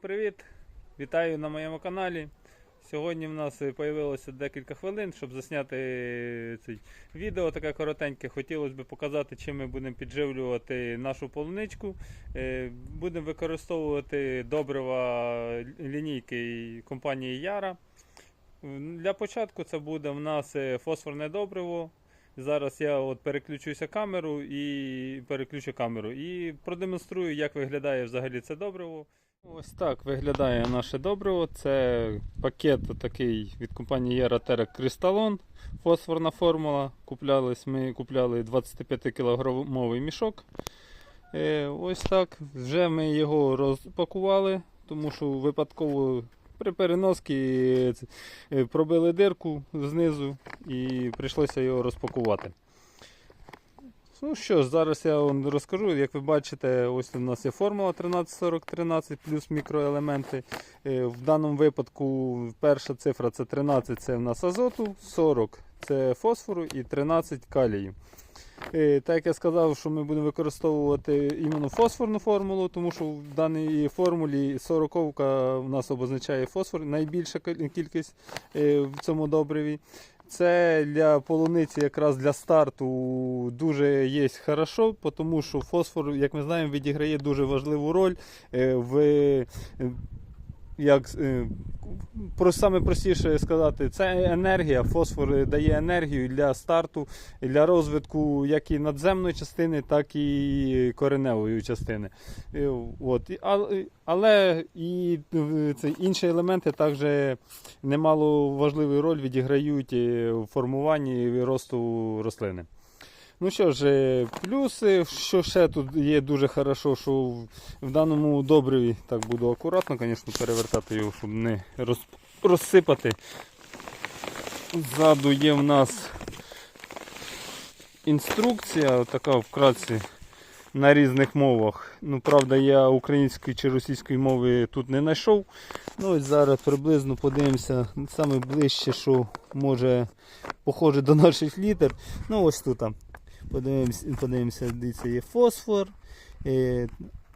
привіт! Вітаю на моєму каналі. Сьогодні в нас з'явилося декілька хвилин, щоб засняти це відео таке коротеньке. Хотілося б показати, чим ми будемо підживлювати нашу полуничку. Е, Будемо використовувати добрива лінійки компанії Яра. Для початку це буде в нас е, фосфорне добриво. Зараз я от переключуся камеру і переключу камеру і продемонструю, як виглядає взагалі це добриво. Ось так виглядає наше добриво. Це пакет такий від компанії Яратера Кристалон. Фосфорна формула. Куплялись, ми купляли 25 кілограмовий мішок. Е, ось так. Вже ми його розпакували, тому що випадково при переносці е, пробили дирку знизу і прийшлося його розпакувати. Ну що ж, зараз я вам розкажу. Як ви бачите, ось у нас є формула 134013 плюс мікроелементи. Е, В даному випадку перша цифра це 13 це в нас азоту, 40 це фосфору і 13 калію. Е, Так як я сказав, що ми будемо використовувати іменно фосфорну формулу, тому що в даній формулі 40 в нас обозначає фосфор, найбільша кількість е, в цьому добриві. Це для полуниці якраз для старту дуже є хорошо, тому що фосфор, як ми знаємо, відіграє дуже важливу роль е, в як е, про саме простіше сказати, це енергія. Фосфор дає енергію для старту, для розвитку як і надземної частини, так і кореневої частини. Е, От. Але- Але і е, це інші елементи також немало важливу роль відіграють е, в формуванні і росту рослини. Ну що ж, е, плюси, що ще тут є дуже хорошо, що в, в даному добриві, так буду акуратно, звісно, перевертати його, щоб не роз, розсипати. Ззаду є в нас інструкція, така вкратце на різних мовах. Ну, правда, я української чи російської мови тут не знайшов. Ну, ось зараз приблизно подивимося, саме ближче, що може похоже до наших літер. Ну, ось тут. Подивимося, подивимося, дивіться, є фосфор,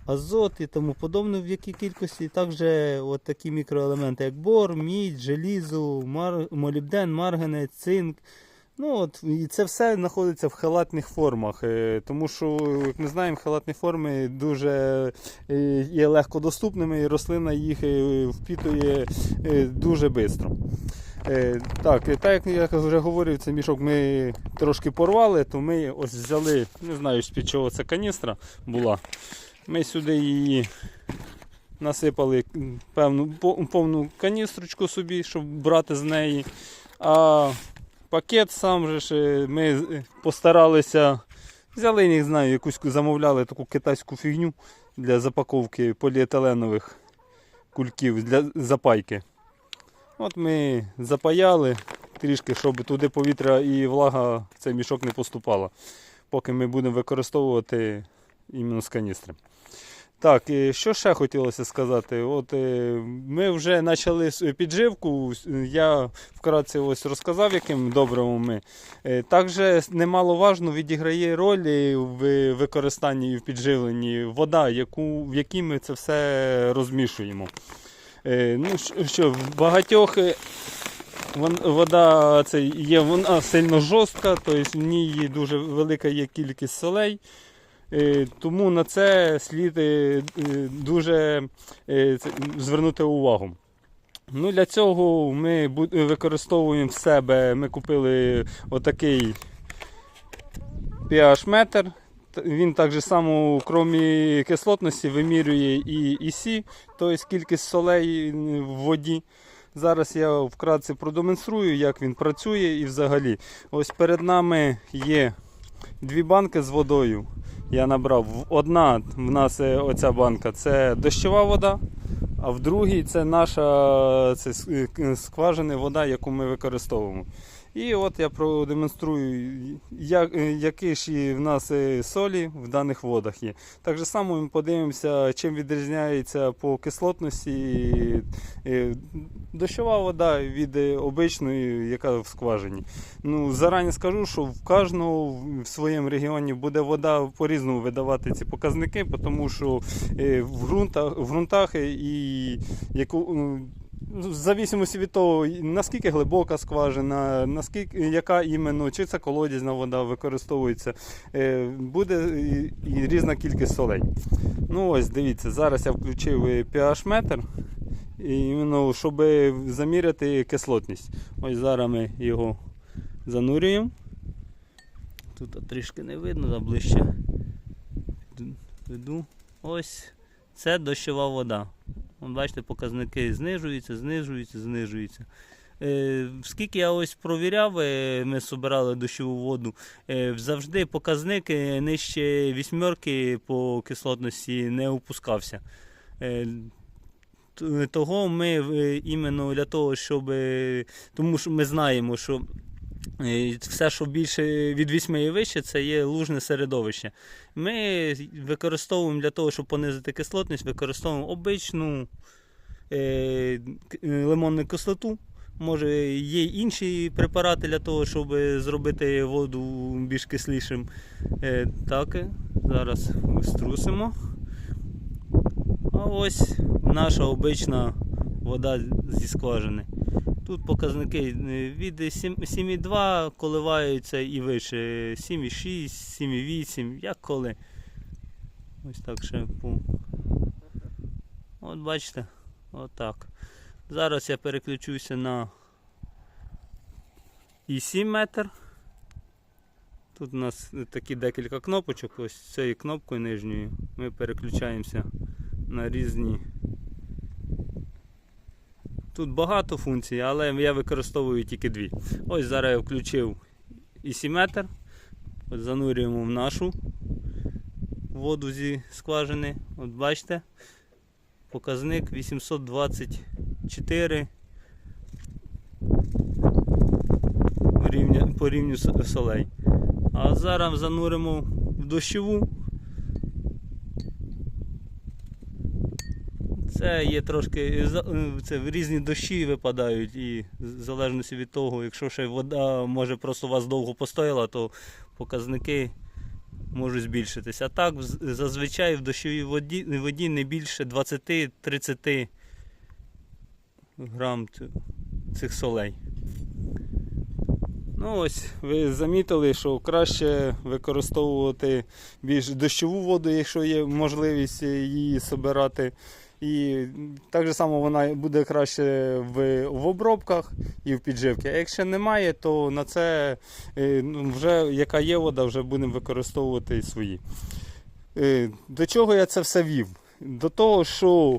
азот і тому подобне в якій кількості. Також от такі мікроелементи, як бор, мідь, желізо, мар, молібден, марганець, цинк. Ну, от, і це все знаходиться в халатних формах. е, Тому що, як ми знаємо, халатні форми дуже е, є легкодоступними, і рослина їх е, впітує дуже швидко. Е, Так, так як я вже говорив, цей мішок ми трошки порвали, то ми ось взяли, не знаю з-під чого це каністра була. Ми сюди її насипали певну повну каністрочку собі, щоб брати з неї. А пакет сам же ж е, ми постаралися, взяли, не знаю, якусь замовляли таку китайську фігню для запаковки поліетиленових кульків для запайки. От ми запаяли трішки, щоб туди повітря і влага в цей мішок не поступала, поки ми будемо використовувати іменно з каністри. Так, і що ще хотілося сказати? От е, ми вже почали підживку. Я вкратце ось розказав, яким добривом ми. Е, Також немаловажно відіграє роль е, в використанні і в підживленні вода, яку, в якій ми це все розмішуємо. Е, Ну, що- в багатьох е, вода це є вона сильно жорстка, тобто в ній дуже велика є кількість солей. Е, Тому на це слід дуже звернути увагу. Ну, Для цього ми використовуємо в себе, ми купили отакий pH-метр. Він так же само, крім кислотності, вимірює і ІСі, тобто кількість солей в воді. Зараз я вкратце продемонструю, як він працює і взагалі. Ось перед нами є дві банки з водою. Я набрав. Одна в нас е, оця банка це дощова вода, а в другій це наша це е, скважина вода, яку ми використовуємо. І от я продемонструю, як, е, які ж в нас солі в даних водах є. Так само ми подивимося, чим відрізняється по кислотності дощова вода від обичної, яка в скважині. Ну, зарані скажу, що в кожного в своєму регіоні буде вода по-різному видавати ці показники, тому що е, в ґрунтах, в ґрунтах е, і яку. ну, В зависимості від того, наскільки глибока скважина, наскільки яка іменно, чи це колодязна вода використовується, е, буде і, різна кількість солей. Ну ось дивіться, зараз я включив е, pH метр, іменно, щоб заміряти кислотність. Ось зараз ми його занурюємо. Тут трішки не видно, да, ближче веду. Ось це дощова вода. Бачите, показники знижуються, знижуються, знижуються. Е, скільки я ось провіряв, е, ми збирали дощову воду, е, завжди показник нижче вісьмерки по кислотності не опускався. Того ми іменно для того, щоб. Тому що ми знаємо, що все, що більше від 8 і вище, це є лужне середовище. Ми використовуємо для того, щоб понизити кислотність, використовуємо обичну е, е, лимонну кислоту. Може, є інші препарати для того, щоб зробити воду більш кислішим. Е, так, зараз струсимо. А ось наша обична вода зі скважини. Тут показники е, від 7,2 коливаються і вище. 7,6, 7,8, як коли. Ось так ще по. От бачите, отак. Зараз я переключуся на і 7 метр. Тут у нас такі декілька кнопочок. Ось цією кнопкою нижньою ми переключаємося на різні. Тут багато функцій, але я використовую тільки дві. Ось зараз я включив ісіметр. От занурюємо в нашу воду зі скважини. От бачите, показник 824 рівня, по рівню солей. А зараз зануримо в дощову. Це є трошки за- е, це різні дощі випадають, і в залежності від того, якщо ще вода може просто у вас довго постояла, то показники можуть збільшитися. А так зазвичай в дощовій воді, воді не більше 20-30 грам цих солей. Ну ось, ви замітили, що краще використовувати більш дощову воду, якщо є можливість її збирати. І так же само вона буде краще в, в обробках і в підживці. А якщо немає, то на це е, ну, вже яка є вода, вже будемо використовувати свої. Е, До чого я це все вів? До того, що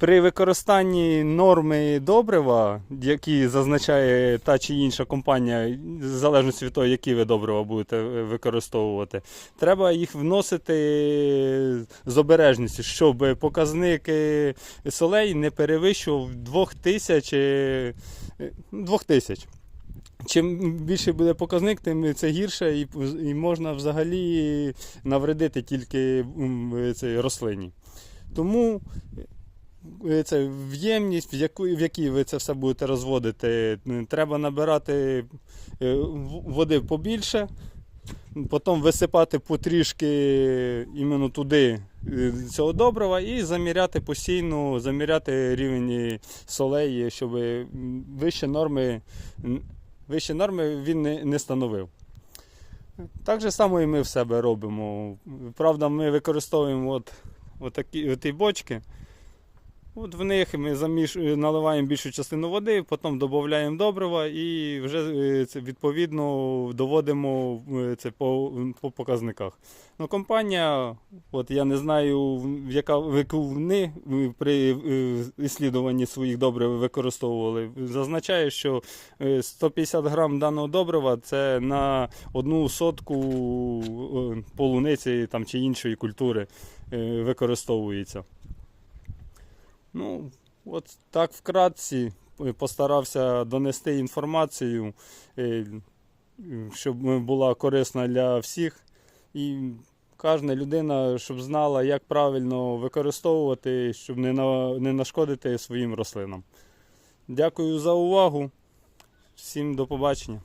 при використанні норми добрива, які зазначає та чи інша компанія, в залежності від того, які ви добрива будете е, використовувати, треба їх вносити з обережністю, щоб показник е, солей не перевищував 2000. е, 2000. Чим більше буде показник, тим це гірше і, і можна взагалі навредити тільки цій рослині. Тому е, це в в, яку, в якій ви це все будете розводити, треба набирати е, води побільше, потім висипати потрішки іменно туди е, цього добрива і заміряти постійно, заміряти рівень солей, щоб вище норми, вище норми він не становив. Так же само і ми в себе робимо. Правда, ми використовуємо от, от такі оті бочки. От в них ми заміш... наливаємо більшу частину води, потім додаємо добрива і вже е, це відповідно доводимо е, це по, по показниках. Ну, компанія, от я не знаю, в- яка в яку вони е, при е, іслідуванні своїх добрив використовували. Зазначає, що е, 150 грам даного добрива це на одну сотку е, полуниці там, чи іншої культури е, використовується. Ну, от так вкратці постарався донести інформацію, е, щоб була корисна для всіх. І кожна людина, щоб знала, як правильно використовувати, щоб не, на, не нашкодити своїм рослинам. Дякую за увагу. Всім до побачення.